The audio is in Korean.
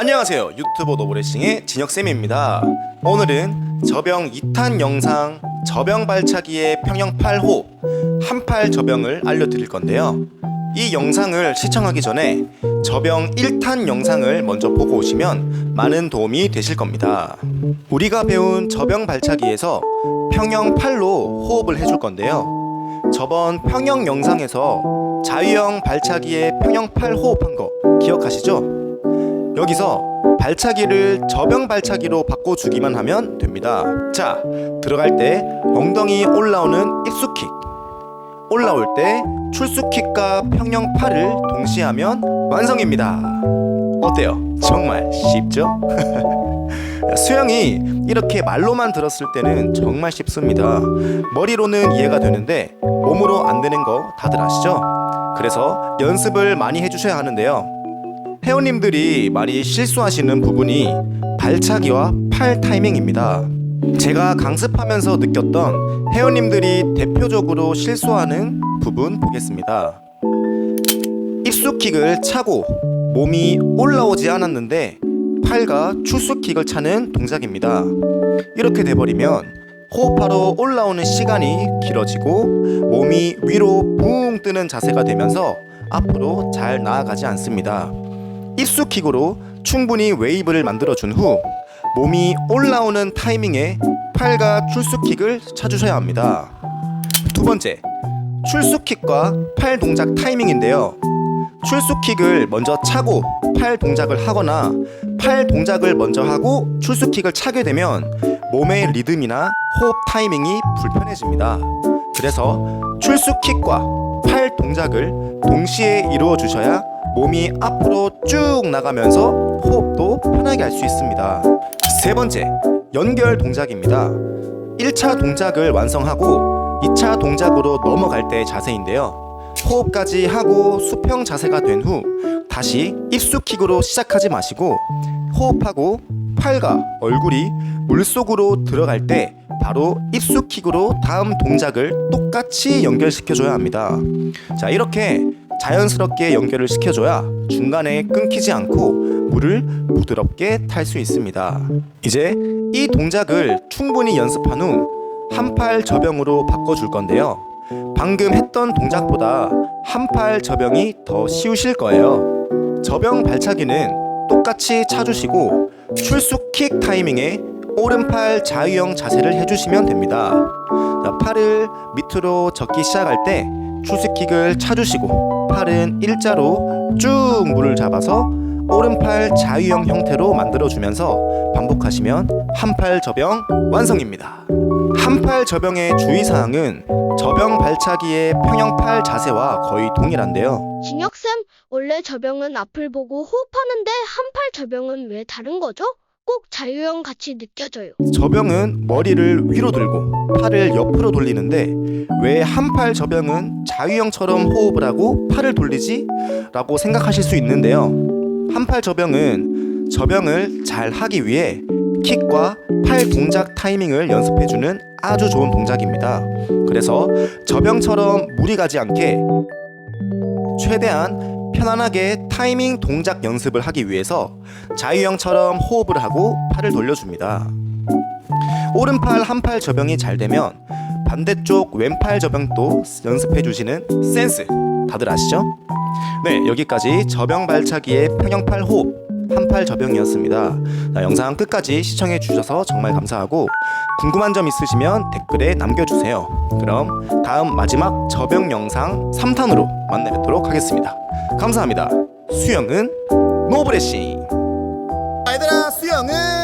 안녕하세요. 유튜버 노브레싱의 진혁쌤입니다. 오늘은 저병 2탄 영상 저병 발차기의 평형 8호 한팔 저병을 알려드릴 건데요. 이 영상을 시청하기 전에 저병 1탄 영상을 먼저 보고 오시면 많은 도움이 되실 겁니다. 우리가 배운 저병 발차기에서 평형 8로 호흡을 해줄 건데요. 저번 평형 영상에서 자유형 발차기의 평형 8 호흡한 거 기억하시죠? 여기서 발차기를 저병 발차기로 바꿔주기만 하면 됩니다. 자, 들어갈 때 엉덩이 올라오는 입수킥, 올라올 때 출수킥과 평형 팔을 동시에 하면 완성입니다. 어때요? 정말 쉽죠? 수영이 이렇게 말로만 들었을 때는 정말 쉽습니다. 머리로는 이해가 되는데 몸으로 안 되는 거 다들 아시죠? 그래서 연습을 많이 해주셔야 하는데요. 회원님들이 많이 실수하시는 부분이 발차기와 팔 타이밍입니다. 제가 강습하면서 느꼈던 회원님들이 대표적으로 실수하는 부분 보겠습니다. 입수킥을 차고 몸이 올라오지 않았는데 팔과 출수킥을 차는 동작입니다. 이렇게 돼버리면 호흡하러 올라오는 시간이 길어지고 몸이 위로 붕 뜨는 자세가 되면서 앞으로 잘 나아가지 않습니다. 입수킥으로 충분히 웨이브를 만들어준 후 몸이 올라오는 타이밍에 팔과 출수킥을 차주셔야 합니다. 두 번째, 출수킥과 팔 동작 타이밍인데요. 출수킥을 먼저 차고 팔 동작을 하거나 팔 동작을 먼저 하고 출수킥을 차게 되면 몸의 리듬이나 호흡 타이밍이 불편해집니다. 그래서 출수킥과 팔 동작을 동시에 이루어 주셔야 몸이 앞으로 쭉 나가면서 호흡도 편하게 할 수 있습니다. 세 번째, 연결 동작입니다. 1차 동작을 완성하고 2차 동작으로 넘어갈 때의 자세인데요. 호흡까지 하고 수평 자세가 된 후 다시 입수킥으로 시작하지 마시고 호흡하고 팔과 얼굴이 물속으로 들어갈 때 바로 입수킥으로 다음 동작을 똑같이 연결시켜 줘야 합니다. 자, 이렇게 자연스럽게 연결을 시켜줘야 중간에 끊기지 않고 물을 부드럽게 탈 수 있습니다. 이제 이 동작을 충분히 연습한 후 한팔 저병으로 바꿔줄 건데요. 방금 했던 동작보다 한팔 저병이 더 쉬우실 거예요. 저병 발차기는 똑같이 차주시고 출수킥 타이밍에 오른팔 자유형 자세를 해주시면 됩니다. 자, 팔을 밑으로 젓기 시작할 때 출수킥을 차주시고 팔은 일자로 쭉 물을 잡아서 오른팔 자유형 형태로 만들어주면서 반복하시면 한팔 저병 완성입니다. 한팔 저병의 주의사항은 저병 발차기의 평형팔 자세와 거의 동일한데요. 진혁쌤, 원래 저병은 앞을 보고 호흡하는데 한팔 저병은 왜 다른 거죠? 꼭 자유형 같이 느껴져요. 저병은 머리를 위로 들고 팔을 옆으로 돌리는데 왜 한 팔 저병은 자유형처럼 호흡을 하고 팔을 돌리지? 라고 생각하실 수 있는데요. 한 팔 저병은 저병을 잘 하기 위해 킥과 팔 동작 타이밍을 연습해주는 아주 좋은 동작입니다. 그래서 저병처럼 무리 가지 않게 최대한 편안하게 타이밍 동작 연습을 하기 위해서 자유형처럼 호흡을 하고 팔을 돌려줍니다. 오른팔 한팔 저병이 잘 되면 반대쪽 왼팔 저병도 연습해 주시는 센스 다들 아시죠? 네 여기까지 저병 발차기의 평형팔 호흡 한팔 저병이었습니다. 자, 영상 끝까지 시청해 주셔서 정말 감사하고 궁금한 점 있으시면 댓글에 남겨주세요. 그럼 다음 마지막 저병 영상 3탄으로 만나 뵙도록 하겠습니다. 감사합니다. 수영은 노브레싱! 얘들아 수영은